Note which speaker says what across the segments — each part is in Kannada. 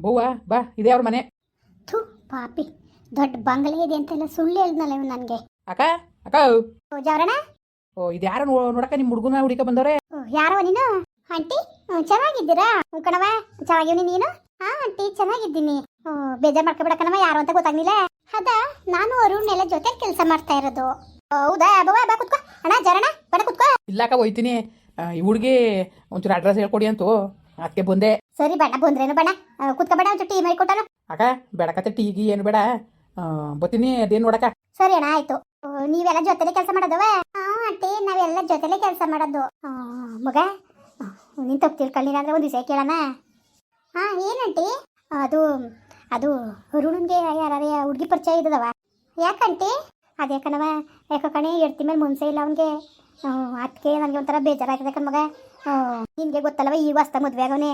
Speaker 1: ಬವ್ವ ಬಾ ಇದೇ ಅವ್ರ ಮನೆ.
Speaker 2: ಥು ಪಾಪಿ ದೊಡ್ಡ ಬಂಗಲೆ ಇದೆ ಅಂತೆಲ್ಲ ಸುಳ್ಳು ಹೇಳಿದ್ನಲ್ಲ ಇವ್ ನನಗೆ.
Speaker 1: ಅಕ್ಕ ಅಕ್ಕ.
Speaker 2: ಜವರಣ?
Speaker 1: ಓ ಇದು ಯಾರು ನೋಡಕ್ಕ ನಿಮ್ಮ ಹುಡುಗನ ಹುಡುಕ ಬಂದವ್ರೆ.
Speaker 2: ಯಾರವ ನೀನು? ಆಂಟಿ ಹ್ಮ್, ಚೆನ್ನಾಗಿದ್ದೀರಾ? ಕಣವ ಚೆನ್ನಾಗಿವ್ನಿ ನೀನು? ಹಾ ಆಂಟಿ ಚೆನ್ನಾಗಿದ್ದೀನಿ. ಹ್ಮ್, ಬೇಜಾರ್ ಮಾಡ್ಕೊಬೇಡ ಕಣವ ಯಾರು ಅಂತ ಗೊತ್ತಾಗ್ಲಿಲ್ಲ. ಅದ ನಾನು ಅರುಣ್ ಎಲ್ಲ ಜೊತೆ ಕೆಲಸ ಮಾಡ್ತಾ ಇರೋದು. ಹೌದಾ? ಬವ ಬಾ ಕುತ್ಕೋ. ಅಣ್ಣ ಜರಣ ಬಡ ಕುತ್ಕೋ.
Speaker 1: ಇಲ್ಲಕ್ಕ ಹೋಯ್ತೀನಿ. ಆ, ಈ ಹುಡುಗಿ ಒಂಚೂರು ಅಡ್ರೆಸ್ ಹೇಳ್ಕೊಡಿ ಅಂತೂ. ಅದಕ್ಕೆ ಬಂದೆ.
Speaker 2: ಸರಿ ಬಣ್ಣ ಬಂದ್ರೇನು ಬಣ್ಣ? ಕುತ್ಕೊಬೇಡ ಒಂಚೂರು ಟೀ ಮಾಡಿ ಕೊಟ್ಟನು.
Speaker 1: ಅಕ್ಕ ಬೇಡಕತ್ತೆ ಟೀಗಿ ಏನು ಬೇಡ. ಬತ್ತೀನಿ ಅದೇನು ನೋಡಕ್ಕ?
Speaker 2: ಸರಿ ಅಣ್ಣ ಆಯ್ತು. ನೀವೆಲ್ಲ ಜೊತೆಲೆ ಕೆಲಸ ಮಾಡೋದವ? ಆಂಟಿ ನಾವೆಲ್ಲ ಜೊತೆಲೆ ಕೆಲಸ ಮಾಡೋದು. ಮಗ ನೀನು ತಪ್ಪು ತಿಳ್ಕೊಳ್ಳಿಲ್ಲ ಅಂದ್ರೆ ಒಂದು ದಿವಸ ಕೇಳೋಣ? ಹಾ ಏನಂಟಿ ಅದು ಅದು ಅರುಣನ್ಗೆ ಯಾರೇ ಹುಡುಗಿ ಪರಿಚಯ ಇದ್ದದವ? ಯಾಕಂಟಿ ಅದೇ ಕಣವ ಯಾಕೋ ಕಣೆ ಎಡ್ತಿ ಮೇಲೆ ಮುನ್ಸೆ ಇಲ್ಲ ಅವನಿಗೆ. ಅದಕ್ಕೆ ನನಗೆ ಒಂಥರ ಬೇಜಾರಾಗಿದೆ ಮಗ. ನಿನಗೆ ಗೊತ್ತಲ್ಲವ ಈಗ ಹೊಸ್ತ ಮದುವೆ ಆಗವನೆ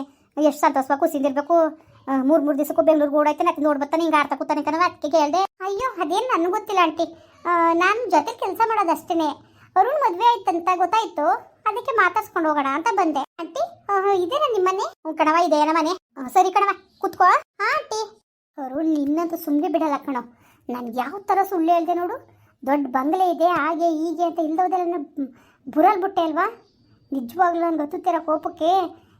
Speaker 2: ಎಷ್ಟು ಸಂತೋಷವಾಗಿ ಖುಷಿಂದಿರ್ಬೇಕು ಮೂರು ಮೂರು ದಿವಸಕ್ಕೂ ಬೆಂಗಳೂರಿಗೆ ಓಡಾಯ್ತು ನಕ್ಕೆ ನೋಡ್ಬತ್ತಾನೆ ಹಿಂಗೆ ಆಡ್ತಾ ಕೂತಾನೆ ಕಣವ ಅದಕ್ಕೆ ಕೇಳಿದೆ ಅಯ್ಯೋ, ಅದೇನು ನನಗೆ ಗೊತ್ತಿಲ್ಲ ಆಂಟಿ. ನಾನು ಜೊತೆ ಕೆಲಸ ಮಾಡೋದಷ್ಟೇನೆ. ಅರುಣ್ ಮದುವೆ ಆಯ್ತಂತ ಗೊತ್ತಾಯ್ತು, ಅದಕ್ಕೆ ಮಾತಾಡ್ಸ್ಕೊಂಡು ಹೋಗೋಣ ಅಂತ ಬಂದೆ. ಆಂಟಿ ಇದೇನಾ ನಿಮ್ಮನೆ? ಕಣವ ಇದೆ ಮನೆ. ಸರಿ ಕಣವ ಕುತ್ಕೋ. ಹಾ, ಆಂಟಿ. ಅರುಣ್, ನಿನ್ನಂತೂ ಸುಮ್ಮನೆ ಬಿಡಲ್ಲ ಕಣೋ. ನನ್ಗೆ ಯಾವ ಥರ ಸುಳ್ಳು ಹೇಳ್ದೆ ನೋಡು. ದೊಡ್ಡ ಬಂಗಲೆ ಇದೆ, ಹಾಗೆ ಹೀಗೆ ಅಂತ ಇಲ್ದೋದೆಲ್ಲ ಬುರಲ್ ಬಿಟ್ಟೆ ಅಲ್ವಾ? ನಿಜವಾಗ್ಲೂ ನನ್ಗೆ ಗೊತ್ತಿರೋ ಕೋಪಕ್ಕೆ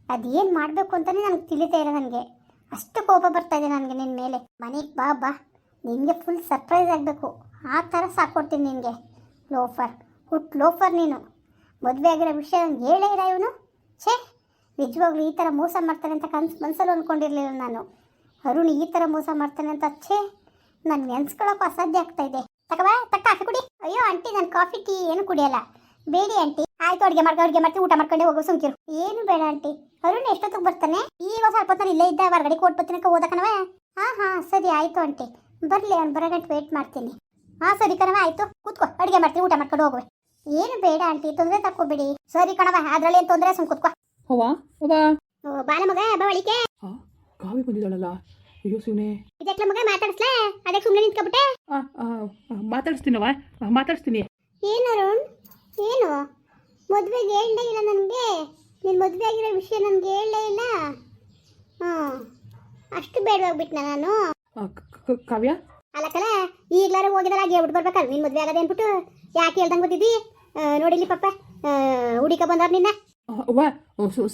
Speaker 2: ಅದೇನು ಮಾಡಬೇಕು ಅಂತಲೇ ನನಗೆ ತಿಳಿತಾ ಇಲ್ಲ ನನಗೆ. ಅಷ್ಟು ಕೋಪ ಬರ್ತಾ ಇದೆ ನನಗೆ ನಿನ್ನ ಮೇಲೆ. ಮನೆಗೆ ಬಾ ಬಾ. ನಿನಗೆ ಫುಲ್ ಸರ್ಪ್ರೈಸ್ ಆಗಬೇಕು. ಆ ಥರ ಸಾಕೊಡ್ತೀನಿ ನಿನಗೆ. ಲೋಫರ್. ಹುಟ್ ಲೋಫರ್ ನೀನು. ಮದುವೆ ಆಗಿರೋ ವಿಷಯ ಹೇಳೇ ಇಲ್ಲ ಇವನು. ಛೇ, ನಿಜವಾಗ್ಲೂ ಈ ಥರ ಮೋಸ ಮಾಡ್ತಾನೆ ಅಂತ ಕನ್ಸು ಮನಸ್ಸಲ್ಲಿ ಅಂದ್ಕೊಂಡಿರಲಿಲ್ಲ ನಾನು. ಅರುಣ್ ಈ ಥರ ಮೋಸ ಮಾಡ್ತಾನೆ ಅಂತ, ಛೇ. ನಾನು ನೆನ್ಸ್ಕೊಳ್ಳೋಕೆ ಅಸಾಧ್ಯ ಆಗ್ತಾ ಇದೆ. ತಗವಾ ತಕ್ಕ ಕುಡಿ. ಅಯ್ಯೋ, ಆಂಟಿ, ನಾನು ಕಾಫಿ, ಟೀ ಏನು ಕುಡಿಯಲ್ಲ. ಬೇಡಿ ಆಂಟಿ. ಆಯ್ತು ಅಡುಗೆ ಮಾಡ್ಕೊ ಅಡುಗೆ ಮಾಡ್ತೀವಿ ಊಟ ಮಾಡ್ಕೊಂಡೆ ಹೋಗೋ ಸುಮ್ಕಿರು. ಏನು ಬೇಡ ಆಂಟಿ. ಅರುಣ್ ಎಷ್ಟೊತ್ತಿಗೆ ಬರ್ತಾನೆ? ಈಗ ಸ್ವಲ್ಪ ಹೊತ್ತು ಇಲ್ಲೇ ಇದ್ದ ಹೊರಗಡೆ ಕೋಟ್ ಬತ್ತಿನಕ ಓದಕನವ ಹಾ ಹಾ ಸರಿ ಆಯ್ತು ಆಂಟಿ. ಬರಲಿ ಅವ್ನು ಬರೋ ಗಂಟೆ ವೇಟ್ ಮಾಡ್ತೀನಿ. ಹಾಂ ಸರಿ ಕಣವ ಆಯ್ತು. ಕೂತ್ಕೋ ಅಡುಗೆ ಮಾಡ್ತೀನಿ ಊಟ ಮಾಡ್ಕೊಂಡು ಹೋಗುವೆ. ಏನು ಬೇಡ ಆಂಟಿ ತೊಂದರೆ ತಕ್ಕೋಬೇಡಿ. ಸರಿ ಕಣವ ಅದ್ರಲ್ಲಿ ಏನು ತೊಂದರೆ ಸುಮ್ ಕೂತ್ಕೋ.
Speaker 1: ಹೋವಾ ಹೋವಾ.
Speaker 2: ಓ, ಬಾಲ ಮಗ ಬಾ ಒಳಿಕೆ
Speaker 1: ಹಾಂ ಕಾವಿ ಬಂದಿದ್ದಾಳಲ್ಲ. ಅಯ್ಯೋ ಶಿವನೇ
Speaker 2: ಇದಕ್ಕೆ ಮಗ ಮಾತಾಡಿಸ್ಲಾ? ಅದಕ್ಕೆ ಸುಮ್ಮನೆ ನಿಂತ್ಕೊಬಿಟ್ಟೆ?
Speaker 1: ಮಾತಾಡಿಸ್ತೀನವ ಮಾತಾಡಿಸ್ತೀನಿ.
Speaker 2: ಏನು ಅರುಣ್? ಏನು? ಮದುವೆಗೆ ಹೇಳಲೇ ಇಲ್ಲ ನನಗೆ? ನೀನು ಮದುವೆ ಆಗಿರೋ ವಿಷಯ ನನಗೆ ಹೇಳಲೇ ಇಲ್ಲ? ಹ್ಞೂ. ಅಷ್ಟು ಬೇಡವಾಗ್ಬಿಟ್ನ ನಾನು?
Speaker 1: ಕಾವ್ಯ?
Speaker 2: ಅಲ್ಲ ಕಲ ಈಗಲಾರ ಹೋಗಿದಲ್ಲ ಹೋಗಿದಾರ ಆಗಿ ಹೇಳ್ಬಿಟ್ಟು ಬರ್ಬೇಕಲ್ಲ ನೀನು ಮದುವೆ ಆಗದೆ ಅಂದ್ಬಿಟ್ಟು? ಯಾಕೆ ಹೇಳ್ದಂಗೆ ಗೊತ್ತಿದ್ದಿ? ನೋಡಿಲಿ ಪಪ್ಪ ಹುಡಿಕ ಬಂದವ್ರು ನಿನ್ನ.
Speaker 1: ಅವ್ವ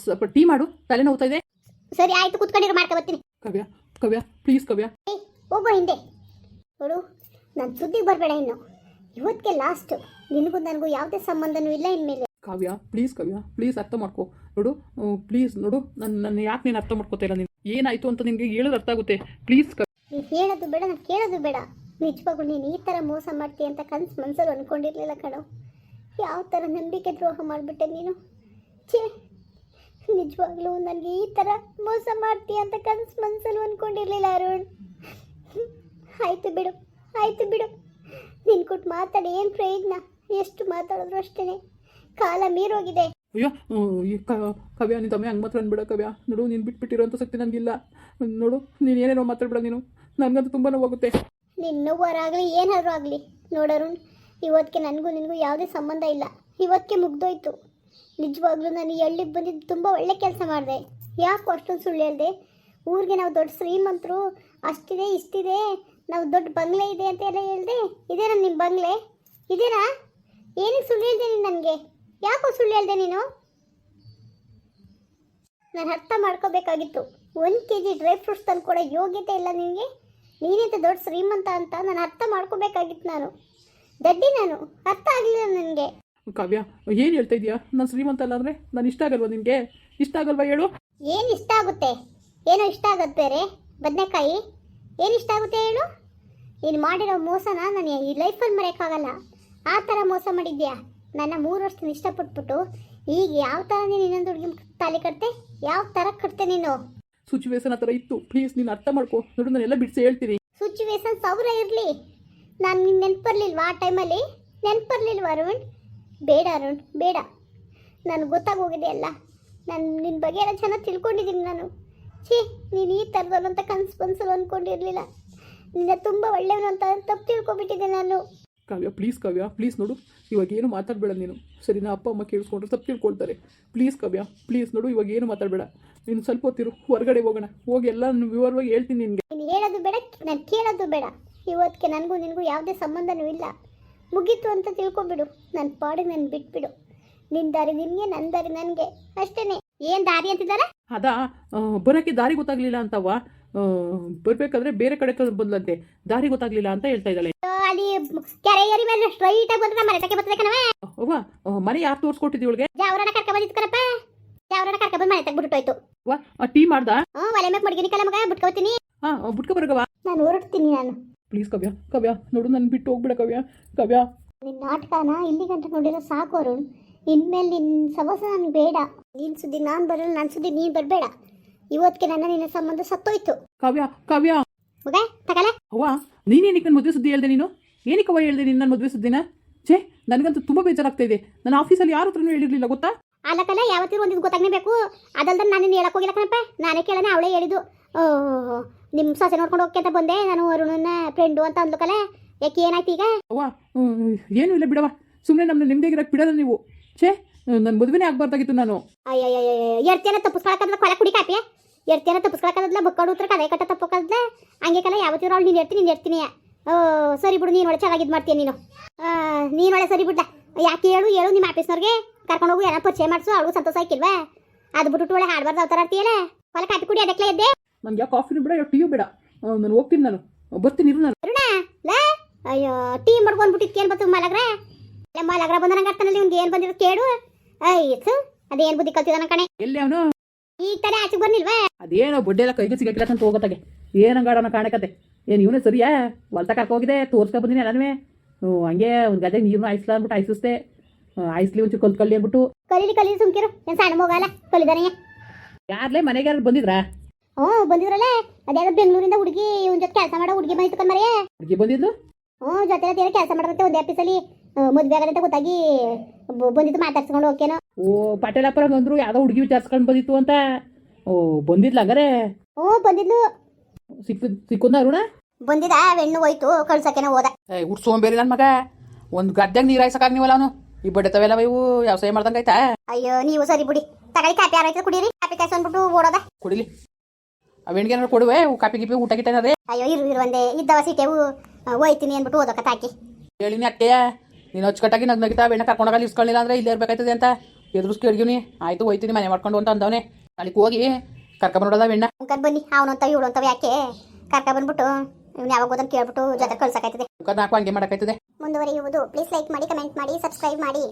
Speaker 1: ಸ್ವಲ್ಪ ಟೀ ಮಾಡು ತಲೆ ನೋವ್ತಾ ಇದೆ.
Speaker 2: ಸರಿ ಆಯ್ತು ಕುತ್ಕೊಂಡಿರೋ ಮಾಡ್ಕೊ ಬರ್ತೀನಿ.
Speaker 1: ಕವ್ಯ ಕವ್ಯ ಪ್ಲೀಸ್ ಕವ್ಯ.
Speaker 2: ಹೋಗೋ ಹಿಂದೆ. ನೋಡು ನನ್ನ ಸುದ್ದಿಗೆ ಬರಬೇಡ ಇನ್ನು. ಇವತ್ತಿಗೆ ಲಾಸ್ಟ್ ನಿನಗೂ ನನಗೂ ಯಾವುದೇ ಸಂಬಂಧನೂ ಇಲ್ಲ ಇನ್ಮೇಲೆ.
Speaker 1: ಕಾವ್ಯ ಪ್ಲೀಸ್ ಕಾವ್ಯ ಪ್ಲೀಸ್ ಅರ್ಥ ಮಾಡ್ಕೋ. ನೋಡು ಪ್ಲೀಸ್ ನೋಡು ನನ್ನ ನನ್ನ ಯಾಕೆ ನೀನು ಅರ್ಥ ಮಾಡ್ಕೋತಾ ಇಲ್ಲ ನೀನು? ಏನಾಯ್ತು ಅಂತ ನಿನಗೆ ಹೇಳೋದು ಅರ್ಥ ಆಗುತ್ತೆ. ಪ್ಲೀಸ್
Speaker 2: ನೀನು ಹೇಳೋದು ಬೇಡ ನಾನು ಕೇಳೋದು ಬೇಡ. ನಿಜವಾಗ್ಲೂ ನೀನು ಈ ಥರ ಮೋಸ ಮಾಡ್ತೀಯ ಅಂತ ಕನ್ಸು ಮನಸ್ಸಲ್ಲಿ ಅಂದ್ಕೊಂಡಿರಲಿಲ್ಲ ಕಣೋ. ಯಾವ ಥರ ನಂಬಿಕೆ ದ್ರೋಹ ಮಾಡಿಬಿಟ್ಟೆ ನೀನು? ಛೇ ನಿಜವಾಗ್ಲೂ ನನಗೆ ಈ ಥರ ಮೋಸ ಮಾಡ್ತೀಯ ಅಂತ ಕನ್ಸು ಮನಸ್ಸಲ್ಲಿ ಅಂದ್ಕೊಂಡಿರಲಿಲ್ಲ ಅರುಣ್. ಆಯಿತು ಬಿಡು ಆಯಿತು ಬಿಡು. ನಿನ್ ಕೊಟ್ಟು ಮಾತಾಡಿ ಏನು ಪ್ರಯೋಜನ? ಎಷ್ಟು ಮಾತಾಡಿದ್ರು ಅಷ್ಟೇ ಕಾಲ ಮೀರೋಗಿದೆ.
Speaker 1: ಅಯ್ಯೋ ಕವ್ಯ ಈ ಕ- ಕಾವ್ಯ ನಿನ್ನ ತಮ್ಮ ಹಂಗೆ ಮಾತ್ರ ಅನ್ಬಿಡ ಕವ್ಯ. ನೋಡು ನೀನು ಬಿಟ್ಬಿಟ್ಟಿರೋಂಥ ಶಕ್ತಿ ನನಗಿಲ್ಲ ನೋಡು ನೀನು ಏನೇನೋ ಮಾತಾಡ್ಬಿಡ ನೀನು. ನನಗಂತೂ ತುಂಬ ನೋವಾಗುತ್ತೆ.
Speaker 2: ನಿನ್ನ ನೋವಾರಾಗಲಿ ಏನಾದರೂ ಆಗಲಿ. ನೋಡೋರು ಇವತ್ತಿಗೆ ನನಗೂ ನಿನಗೂ ಯಾವುದೇ ಸಂಬಂಧ ಇಲ್ಲ. ಇವತ್ತಿಗೆ ಮುಗ್ದೋಯ್ತು. ನಿಜವಾಗ್ಲೂ ನಾನು ಎಳ್ಳಿಗೆ ಬಂದಿದ್ದು ತುಂಬ ಒಳ್ಳೆ ಕೆಲಸ ಮಾಡಿದೆ. ಯಾಕೆ ಅಷ್ಟೊಂದು ಸುಳ್ಳು ಹೇಳಿದೆ. ಊರಿಗೆ ನಾವು ದೊಡ್ಡ ಶ್ರೀಮಂತರು ಅಷ್ಟಿದೆ ಇಷ್ಟಿದೆ. ನಾವು ದೊಡ್ಡ ಬಂಗ್ಲೆ ಇದೆ ಅಂತ ಎಲ್ಲ ಹೇಳಿದೆ ಇದೇನಾ ನಿಮ್ಮ ಬಂಗ್ಲೆ? ಇದೇನಾ? ಏನಕ್ಕೆ ಸುಳ್ಳು ಹೇಳ್ದೆ ನೀನು ನನಗೆ? ಯಾಕೋ ಸುಳ್ಳು ಹೇಳ್ದೆ ನೀನು? ನಾನು ಅರ್ಥ ಮಾಡ್ಕೋಬೇಕಾಗಿತ್ತು. ಒಂದು ಕೆ ಜಿ ಡ್ರೈ ಫ್ರೂಟ್ಸ್ ತಂದು ಕೊಡೋ ಯೋಗ್ಯತೆ ಇಲ್ಲ ನಿನಗೆ? ನೀನಿಂತ ದೊಡ್ಡ ಶ್ರೀಮಂತ ಅಂತ ನಾನು ಅರ್ಥ ಮಾಡ್ಕೋಬೇಕಾಗಿತ್ತು ನಾನು. ದಡ್ಡಿ ನಾನು ಅರ್ಥ ಆಗಲಿಲ್ಲ ನನಗೆ.
Speaker 1: ಕಾವ್ಯ ಏನು ಹೇಳ್ತಾ ಇದೀಯಾ? ನಾನು ಶ್ರೀಮಂತ ಅಲ್ಲ ಅಂದರೆ ನಾನು ಇಷ್ಟ ಆಗಲ್ವಾ ನಿನಗೆ? ಇಷ್ಟ ಆಗಲ್ವಾ ಹೇಳು?
Speaker 2: ಏನು ಇಷ್ಟ ಆಗುತ್ತೆ? ಏನೋ ಇಷ್ಟ ಆಗುತ್ತೆ ಬೇರೆ? ಬದನೆಕಾಯಿ? ಏನು ಇಷ್ಟ ಆಗುತ್ತೆ ಹೇಳು? ನೀನು ಮಾಡಿರೋ ಮೋಸನ ನಾನು ಈ ಲೈಫಲ್ಲಿ ಮರೆಯೋಕ್ಕಾಗಲ್ಲ. ಆ ಥರ ಮೋಸ ಮಾಡಿದ್ಯಾ? ನನ್ನ ಮೂರು ವರ್ಷದಿಂದ ಇಷ್ಟಪಟ್ಬಿಟ್ಟು ಈಗ ಯಾವ ಥರ ನೀನು ಇನ್ನೊಂದು ಹುಡುಗಿ ತಾಲಿ ಕಟ್ತೆ ಯಾವ ಥರ ಕಟ್ತೆ ನೀನು?
Speaker 1: ಸಿಚುವೇಶನ್ ಆ ಥರ ಇತ್ತು. ಪ್ಲೀಸ್ ನೀನು ಅರ್ಥ ಮಾಡ್ಕೊ. ನೋಡು ಎಲ್ಲ ಬಿಡಿಸಿ ಹೇಳ್ತೀನಿ.
Speaker 2: ಸಿಚುವೇಶನ್ ಸೌರ ಇರಲಿ. ನಾನು ನಿನ್ನ ನೆನಪರ್ಲಿಲ್ವಾ ಆ ಟೈಮಲ್ಲಿ? ನೆನಪರ್ಲಿಲ್ವ ಅರುಣ್? ಬೇಡ ಅರುಣ್ ಬೇಡ. ನನಗೆ ಗೊತ್ತಾಗೋಗಿದೆ ಅಲ್ಲ ನಾನು ನಿನ್ನ ಬಗ್ಗೆ ಎಲ್ಲ ಚೆನ್ನಾಗಿ ತಿಳ್ಕೊಂಡಿದ್ದೀನಿ ನಾನು. ಛೀ ನೀನು ಈ ಥರದಲ್ಲಂತ ಅಂತ ಕನಸು ಬನ್ಸಲು ಅಂದ್ಕೊಂಡಿರಲಿಲ್ಲ ನಿನ್ನ ತುಂಬ ಒಳ್ಳೆಯವನು ಅಂತ ತಪ್ಪು ತಿಳ್ಕೊಬಿಟ್ಟಿದ್ದೆ ನಾನು.
Speaker 1: ಕಾವ್ಯ ಪ್ಲೀಸ್ ಕಾವ್ಯ ಪ್ಲೀಸ್ ನೋಡು. ಇವಾಗ ಏನು ಮಾತಾಡಬೇಡ ನೀನು. ಸರಿನಾ ಅಪ್ಪ ಅಮ್ಮ ಕೇಳಿಸ್ಕೊಂಡ್ರೆ ತಪ್ಪು ತಿಳ್ಕೊಳ್ತಾರೆ. ಪ್ಲೀಸ್ ಕಾವ್ಯ ಪ್ಲೀಸ್ ನೋಡು ಇವಾಗ ಏನು ಮಾತಾಡಬೇಡ. ನೀನು ಸ್ವಲ್ಪ ಹೊತ್ತಿರು ಹೊರಗಡೆ ಹೋಗೋಣ. ಹೋಗಿ ಎಲ್ಲ ವಿವರವಾಗಿ ಹೇಳ್ತೀನಿ ನಿನಗೆ.
Speaker 2: ನೀನು ಹೇಳೋದು ಬೇಡ ನಾನು ಕೇಳೋದು ಬೇಡ. ಇವತ್ತಿಗೆ ನನಗೂ ನಿನಗೂ ಯಾವುದೇ ಸಂಬಂಧನೂ ಇಲ್ಲ. ಮುಗೀತು ಅಂತ ತಿಳ್ಕೊಬಿಡು. ನನ್ನ ಪಾಡಿಗೆ ನಾನು ಬಿಟ್ಬಿಡು. ನಿನ್ನ ದಾರಿ ನಿನಗೆ ನನ್ನ ದಾರಿ ನನಗೆ. ಅಷ್ಟೇನೆ. ಏನು ದಾರಿ ಅಂತಿದ್ದಾರೆ?
Speaker 1: ಅದ ಬರೋಕ್ಕೆ ದಾರಿ ಗೊತ್ತಾಗ್ಲಿಲ್ಲ ಅಂತವ ಬರಬೇಕಾದ್ರೆ ಬೇರೆ ಕಡೆ ಬಂದ್ಲಂತೆ. ದಾರಿ ಗೊತ್ತಾಗ್ಲಿಲ್ಲ ಅಂತ ಹೇಳ್ತಾ ಇದ್ದಾಳೆ.
Speaker 2: ಅಲ್ಲಿ ಕೆರೆ ಏರಿ ಮೇಲೆ ಸ್ಟ್ರೈಟಾಗಿ ಬಂದ್ರೆ ನಮ್ಮ ಮನೆ ತಕ್ಕೆ ಬರ್ತದೆ ಕಣವ
Speaker 1: ಅವ್ವ ಮನೆ ಯಾರು ತೋರಿಸ್ಕೊಟ್ಟಿದ್ದಿ ಇವಳಿಗೆ?
Speaker 2: ಜಾವರಣ ಕರ್ಕ ಬಂದಿತ್ತು ಕಣಪ್ಪ. ಜಾವರಣ ಕರ್ಕ ಬಂದು ಮನೆ ತಕ್ಕ ಬಿಟ್ಬಿಟ್ಟೋಯ್ತು
Speaker 1: ಅವ್ವ ಆ ಟೀ ಮಾಡ್ದ?
Speaker 2: ಹ್ಞೂ ಒಲೆ ಮ್ಯಾಗ ಮಡ್ಗಿನಿ ಕಲ ಮಗ ಬಿಟ್ಕೋತೀನಿ.
Speaker 1: ಹಾಂ ಬುಟ್ಕ ಬರಗವ
Speaker 2: ನಾನು ಹೊರಡ್ತೀನಿ ನಾನು.
Speaker 1: ಪ್ಲೀಸ್ ಕವ್ಯ ಕವ್ಯ ನೋಡು ನನ್ನ ಬಿಟ್ಟು ಹೋಗ್ಬೇಡ ಕವ್ಯ ಕವ್ಯ.
Speaker 2: ನಿನ್ನ ನಾಟಕನ ಇಲ್ಲಿ ಗಂಟ ನೋಡಿರೋ ಸಾಕು ಅರುಣ್. ಇನ್ಮೇಲೆ ನಿನ್ ಸವಸ ನನಗೆ ಬೇಡ. ನೀನ್ ಸುದ್ದಿ ನಾನು ಬರಲ್ಲ ನನ್ನ ಸುದ್ದಿ ನೀನ್ ಬರಬೇಡ. ಇವತ್ತಿಗೆ ನನ್ನ ನಿನ್ನ ಸಂಬಂಧ ಸತ್ತೋಯ್ತು.
Speaker 1: ಕಾವ್ಯ ಕಾವ್ಯ.
Speaker 2: ಮಗ ತಗಲ.
Speaker 1: ಅವ್ವ ನೀನೇನಿಕ್ ನನ್ನ ಮದುವೆ ಸುದ್ದಿ ಹೇಳ್ದೆ ನೀನು? ಏನಕ್ಕವ್ವ ಹೇಳ್ದೆ ನೀನು ನನ್ನ ಮದುವೆ ಸುದ್ದಿನ? ಛೇ ನನಗಂತೂ ತುಂಬಾ ಬೇಜಾರಾಗ್ತಾ ಇದೆ ನನ್ನ ಆಫೀಸಲ್ಲಿ ಯಾರ ಹತ್ರನೂ ಹೇಳಿರ್ಲಿಲ್ಲ ಗೊತ್ತಾ?
Speaker 2: ಅಲ್ಲಕಲ್ಲ ಯಾವತ್ತಿರು ಒಂದಿದ್ದು ಗೊತ್ತಾಗಲೇಬೇಕು. ಅದಲ್ದ ನಾನು ನಿನ್ನ ಹೇಳಕ್ ಹೋಗಿಲ್ಲ ಕಣಪ್ಪ. ನಾನೇ ಕೇಳೋಣ ಅವಳೇ ಹೇಳಿದ್ದು. ನಿಮ್ಮ ಸೊಸೆ ನೋಡ್ಕೊಂಡು ಹೋಗಿ ಅಂತ ಬಂದೆ ನಾನು ಅರುಣನ ಫ್ರೆಂಡು ಅಂತ ಅಂದ್ಲಕಲ್ಲ ಯಾಕೆ ಏನಾಯ್ತು ಈಗ?
Speaker 1: ಅವ್ವ ಹ್ಮ್, ಏನೂ ಇಲ್ಲ ಬಿಡವ ಸುಮ್ಮನೆ ನಮ್ಮನ್ನ ನೆಮ್ಮದಿಯಾಗಿರಕ್ಕೆ ಬಿಡಲ್ಲ ನೀವು. ಛೇ ನನ್ನ ಮದುವೆನೇ ಆಗ್ಬಾರ್ದಾಗಿತ್ತು ನಾನು.
Speaker 2: ಎರ್ತೇನ ತಪ್ಪಿಸ್ಕೊಳಕದ್ಲ ಕೊಲೆ ಕುಡಿ ಕಾಪಿಯ ಎರ್ತೇನ ತಪ್ಪಿಸ್ಕೊಳಕದ್ಲ ಬಕ್ಕಡು ಉತ್ತರ ಕದೆ ಕಟ್ಟ ತಪ್ಪಕದ್ಲ ಹಂಗೆ ಕಲ ಯಾವತ್ತಿರೋ ಅವಳು ನೀನು ಎರ್ತೀನಿ ನೀನು ಎರ್ತೀನಿ ಓ ಸರಿ ಬಿಡು ನೀನು ಒಳ್ಳೆ ಚೆನ್ನಾಗಿದ್ ಇದು ಮಾಡ್ತೀಯ ನೀನು ನೀನು ಒಳ್ಳೆ ಸರಿ ಬಿಡ್ದ ಯಾಕೆ ಹೇಳು ಹೇಳು ನಿಮ್ಮ ಆಫೀಸ್ನವ್ರಿಗೆ ಕರ್ಕೊಂಡು ಹೋಗು ಏನೋ ಪರಿಚಯ ಮಾಡಿಸು ಅವಳು ಸಂತೋಷ ಆಯ್ಕಿಲ್ವಾ ಅದು ಬಿಟ್ಟು ಒಳ್ಳೆ ಹಾಡ್ಬಾರ್ದು ಅವತಾರ ಆಡ್ತೀಯಲ್ಲ ಕೊಲೆ ಕಾಪಿ ಕುಡಿ ಅದಕ್ಕೆ ಎದ್ದೆ
Speaker 1: ನನಗೆ ಕಾಫಿನೂ ಬೇಡ ಯಾವ ಟೀಯೂ ಬೇಡ ನಾನು ಹೋಗ್ತೀನಿ ನಾನು ಬರ್ತೀನಿ ಇರು ನಾನು
Speaker 2: ಅರುಣ ಲೇ ಅಯ್ಯೋ ಟೀ ಮಾಡ್ಕೊಂಡ್ಬಿಟ್ಟಿದ್ಕೇನು ಬತ್ತು ಮಲಗ್ರ ಮಲಗ್ರ ಬಂದ ನಂಗೆ ಅರ್ಥನಲ್ಲಿ ಅವ್ನಿಗೆ ಏನು ಬಂದಿರೋ ಕೇಳು ಅಯ್ಯತ್ತು ಅದೇನ್ ಬುದ್ಧಿ ಕಲ್ತಿದಾನ ಕಣೆ?
Speaker 1: ಎಲ್ಲಿ ಅವನು?
Speaker 2: ಈಗ ತಾನೇ ಆಚೆ ಬರ್ನಿಲ್ವಾ
Speaker 1: ಅದೇನೋ ಬಡ್ಡೆ ಎಲ್ಲ ಕೈಗೆ ಸಿಗಕ್ಕಿಲ್ಲ ಅಂತ ಹೋಗತ್ತಾಗೆ. ಏನಂಗಾಡೋಣ ಕಾಣಕತ್ತೆ? ಏನು ಇವನೇ ಸರಿಯಾ? ಹೊಲ್ತ ಹೋಗಿದೆ ತೋರ್ಸ್ಕೊ ಬಂದಿನಿ ಎಲ್ಲನೂ ಹಂಗೆ ಒಂದು ಗದ್ದೆ ನೀರನ್ನು ಐಸ್ಲ ಅಂದ್ಬಿಟ್ಟು ಆಯಿಸಿಸ್ದೆ ಆಯಿಸ್ಲಿ ಒಂಚೂರು ಕಲ್ತ್ಕೊಳ್ಳಿ ಅಂದ್ಬಿಟ್ಟು.
Speaker 2: ಕಲೀಲಿ ಕಲಿ ಸುಮ್ಕಿರು. ಏನು ಸಣ್ಣ ಮಗಲ್ಲ ಕಲಿದಾನೆ.
Speaker 1: ಯಾರ್ಲೇ ಮನೆಗೆ ಯಾರು ಬಂದಿದ್ರಾ?
Speaker 2: ಹ್ಞೂ ಬಂದಿದ್ರಲ್ಲ. ಅದ್ಯಾವ್ದು ಬೆಂಗಳೂರಿಂದ ಹುಡುಗಿ ಇವನ್ ಜೊತೆ ಕೆಲಸ ಮಾಡೋ ಹುಡುಗಿ ಬಂದಿತ್ತು ಕಣ್ಮರೆ
Speaker 1: ಹುಡುಗಿ ಬಂದಿದ್ಲು?
Speaker 2: ಹ್ಞೂ ಜೊತೆ ಕೆಲಸ ಮಾಡತ್ತೆ ಒಂದೇ ಆಫೀಸಲ್ಲಿ ಮದುವೆ ಆಗದಂತ ಗೊತ್ತಾಗಿ ಬಂದಿದ್ದು ಮಾತಾಡ್ಸ್ಕೊಂಡು ಹೋಗ್ಕೇನೋ
Speaker 1: ಓ ಪಟೇಲಪ್ಪರ ಬಂದ್ರು ಯಾವ್ದೋ ಹುಡುಗಿ ವಿಚಾರಿಸ್ಕೊಂಡು ಬಂದಿತ್ತು ಅಂತ? ಓ ಬಂದಿದ್ಲ ಹಂಗಾರೆ?
Speaker 2: ಓ ಬಂದಿದ್ಲು.
Speaker 1: ಸಿಕ್ಕು ಸಿಕ್ಕೊಂದ ಅರುಣ?
Speaker 2: ಬಂದಿದ ಹೆಣ್ಣು ಹೋಯ್ತು ಕಳ್ಸಕ್ಕೇನೋ ಹೋದ.
Speaker 1: ಏ ಹುಟ್ಟು ಸೋಂಬೇರಿ ನನ್ನ ಮಗ. ಒಂದು ಗದ್ದೆಗೆ ನೀರು ಹಾಯ್ಸಕ್ಕಾಗ ನೀವಲ್ಲ ಅವನು. ಈ ಬಡ್ಡೆತವೆಲ್ಲ ಇವು ವ್ಯವಸಾಯ ಮಾಡ್ದಂಗೆ ಆಯ್ತಾ?
Speaker 2: ಅಯ್ಯೋ ನೀವು ಸರಿ ಬಿಡಿ. ತಗೊಳ್ಳಿ ಕಾಪಿ ಆರೈತ ಕುಡೀರಿ. ಕಾಪಿ ಕಾಯ್ಸು ಅಂದ್ಬಿಟ್ಟು ಓಡೋದ.
Speaker 1: ಕುಡಿಲಿ. ಅವೇಣಿಗೆ ಏನಾರು ಕೊಡುವೆ? ಅವು ಕಾಪಿ ಗಿಪಿ ಊಟ ಗಿಟ್ಟ ಏನಾರೇ
Speaker 2: ಅಯ್ಯೋ ಇರು ಇರು ಒಂದೇ. ಇದ್ದವ ಸೀಟೆವು ಹೋಯ್ತೀನಿ ಅನ್ಬಿಟ್ಟು ಓದೋಕ ತಾಕಿ
Speaker 1: ಹೇಳಿನಿ ಅತ್ತೆಯ ನೀನು ಅಚ್ಚುಕಟ್ಟಾಗಿ ನಗ್ ನಗಿತಾ ಬೆಣ್ಣೆ ಕರ್ಕೊಂಡೋಗಲ್ಲಿ ಇಸ್ಕೊಳ್ಳಿಲ್ಲ ಅಂದ್ರೆ ಇಲ್ಲಿ ಇರ್ಬೇಕಾಯ್ತದೆ ಅಂತ. ಎದುರಿಸ್ಕೊ ಹಿಡ್ಗಿವ್ನಿ ಆಯ್ತು ಹೋಯ್ತೀನಿ ಮನೆ ಮಾಡ್ಕೊಂಡು ಅಂತ ಅಂದವನೆ. ಅಲ್ಲಿಗೆ ಹೋಗಿ ಕರ್ಕೊಂಬರೋದ ಬೆಣ್ಣ.
Speaker 2: ಮುಖದ್ ಬನ್ನಿ ಅವನಂತ ಇವಳು ಅಂತವ ಯಾಕೆ? ಕರ್ಕ ಬಂದ್ಬಿಟ್ಟು ಇವ್ನು ಯಾವಾಗ ಓದನ್ ಕೇಳ್ಬಿಟ್ಟು ಜೊತೆ ಕಳ್ಸಕ್ಕಾಯ್ತದೆ.
Speaker 1: ಮುಖದ ನಾಲ್ಕು ಹಂಗೆ ಮಾಡೋಕ್ಕಾಯ್ತದೆ.
Speaker 2: ಮುಂದುವರಿಯುವುದು. ಪ್ಲೀಸ್ ಲೈಕ್ ಮಾಡಿ ಕಮೆಂಟ್ ಮಾಡಿ ಸಬ್ಸ್ಕ್ರೈಬ್ ಮಾಡಿ.